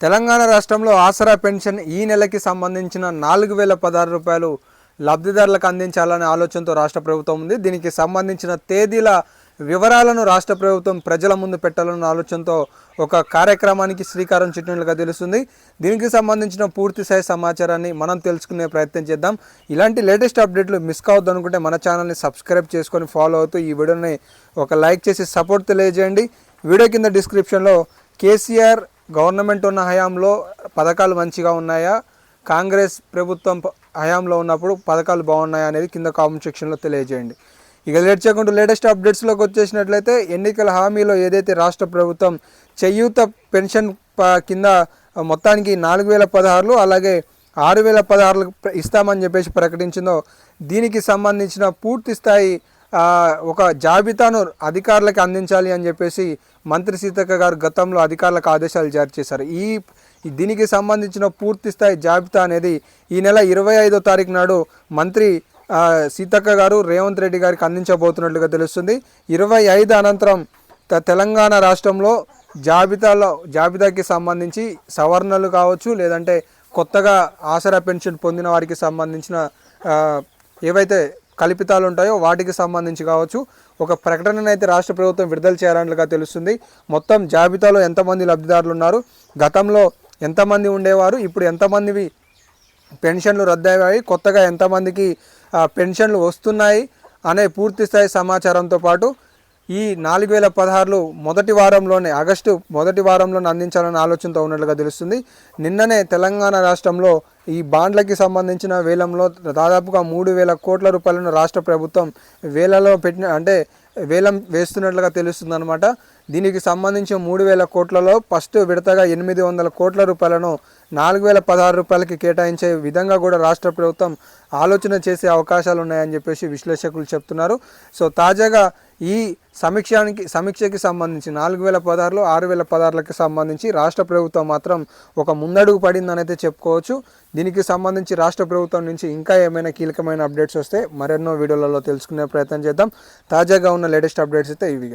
తెలంగాణ రాష్ట్రంలో ఆసరా పెన్షన్ ఈ నెలకి సంబంధించిన నాలుగు వేల పదహారు రూపాయలు లబ్ధిదారులకు అందించాలనే ఆలోచనతో రాష్ట్ర ప్రభుత్వం ఉంది. దీనికి సంబంధించిన తేదీల వివరాలను రాష్ట్ర ప్రభుత్వం ప్రజల ముందు పెట్టాలన్న ఆలోచనతో ఒక కార్యక్రమానికి శ్రీకారం చుట్టినట్లుగా తెలుస్తుంది. దీనికి సంబంధించిన పూర్తి స్థాయి సమాచారాన్ని మనం తెలుసుకునే ప్రయత్నం చేద్దాం. ఇలాంటి లేటెస్ట్ అప్డేట్లు మిస్ కావద్దు అనుకుంటే మన ఛానల్ని సబ్స్క్రైబ్ చేసుకొని ఫాలో అవుతూ ఈ వీడియోని ఒక లైక్ చేసి సపోర్ట్ తెలియజేయండి. వీడియో కింద డిస్క్రిప్షన్లో కేసీఆర్ గవర్నమెంట్ ఉన్న హయాంలో పథకాలు మంచిగా ఉన్నాయా? కాంగ్రెస్ ప్రభుత్వం ప- హయాంలో ఉన్నప్పుడు పథకాలు బాగున్నాయా అనేది కింద కామెంట్ సెక్షన్లో తెలియజేయండి. ఇక లేట్ చేయకుండా లేటెస్ట్ అప్డేట్స్లోకి వచ్చేసినట్లయితే ఎన్నికల హామీలో ఏదైతే రాష్ట్ర ప్రభుత్వం చేయూత పెన్షన్ ప- కింద మొత్తానికి నాలుగు వేల పదహారులు అలాగే ఆరు వేల పదహారులు ఇస్తామని చెప్పేసి ప్రకటించిందో దీనికి సంబంధించిన పూర్తి స్థాయి ఒక జాబితాను అధికారులకు అందించాలి అని చెప్పేసి మంత్రి సీతక్క గారు గతంలో అధికారులకు ఆదేశాలు జారీ చేశారు. ఈ దీనికి సంబంధించిన పూర్తి స్థాయి జాబితా అనేది ఈ నెల ఇరవై ఐదో తారీఖు నాడు మంత్రి సీతక్క గారు రేవంత్ రెడ్డి గారికి అందించబోతున్నట్లుగా తెలుస్తుంది. ఇరవై ఐదు అనంతరం త- తెలంగాణ రాష్ట్రంలో జాబితాలో జాబితాకి సంబంధించి సవరణలు కావచ్చు లేదంటే కొత్తగా ఆసరా పెన్షన్ పొందిన వారికి సంబంధించిన ఏవైతే కల్పితాలు ఉంటాయో వాటికి సంబంధించి కావచ్చు. ఒక ప్రకటనను అయితే రాష్ట్ర ప్రభుత్వం విడుదల చేయాలన్నట్లుగా తెలుస్తుంది. మొత్తం జాబితాలో ఎంతమంది లబ్ధిదారులు ఉన్నారు గతంలో ఎంతమంది ఉండేవారు? ఇప్పుడు ఎంతమందివి పెన్షన్లు రద్దయ్యాయి? కొత్తగా ఎంతమందికి పెన్షన్లు వస్తున్నాయి? అనే పూర్తి స్థాయి సమాచారంతో పాటు ఈ నాలుగు వేల పదహారులు మొదటి వారంలోనే ఆగస్టు మొదటి వారంలోనే అందించాలన్న ఆలోచనతో ఉన్నట్లుగా తెలుస్తుంది. నిన్ననే తెలంగాణ రాష్ట్రంలో ఈ బాండ్లకి సంబంధించిన వేలంలో దాదాపుగా మూడు వేల కోట్ల రూపాయలను రాష్ట్ర ప్రభుత్వం వేలలో పెట్టిన అంటే వేలం వేస్తున్నట్లుగా తెలుస్తుంది అనమాట దీనికి సంబంధించి మూడు వేల కోట్లలో ఫస్ట్ విడతగా ఎనిమిది వందల కోట్ల రూపాయలను నాలుగు వేల పదహారు రూపాయలకి కేటాయించే విధంగా కూడా రాష్ట్ర ప్రభుత్వం ఆలోచన చేసే అవకాశాలు ఉన్నాయని చెప్పేసి విశ్లేషకులు చెప్తున్నారు. సో తాజాగా ఈ సమీక్షానికి సమీక్షకి సంబంధించి నాలుగు వేల పదహారులో ఆరు వేల పదహారులకు సంబంధించి రాష్ట్ర ప్రభుత్వం మాత్రం ఒక ముందడుగు పడిందనైతే చెప్పుకోవచ్చు. దీనికి సంబంధించి రాష్ట్ర ప్రభుత్వం నుంచి ఇంకా ఏమైనా కీలకమైన అప్డేట్స్ వస్తే మరెన్నో వీడియోలలో తెలుసుకునే ప్రయత్నం చేద్దాం. తాజాగా ఉన్న లేటెస్ట్ అప్డేట్స్ అయితే ఇవి.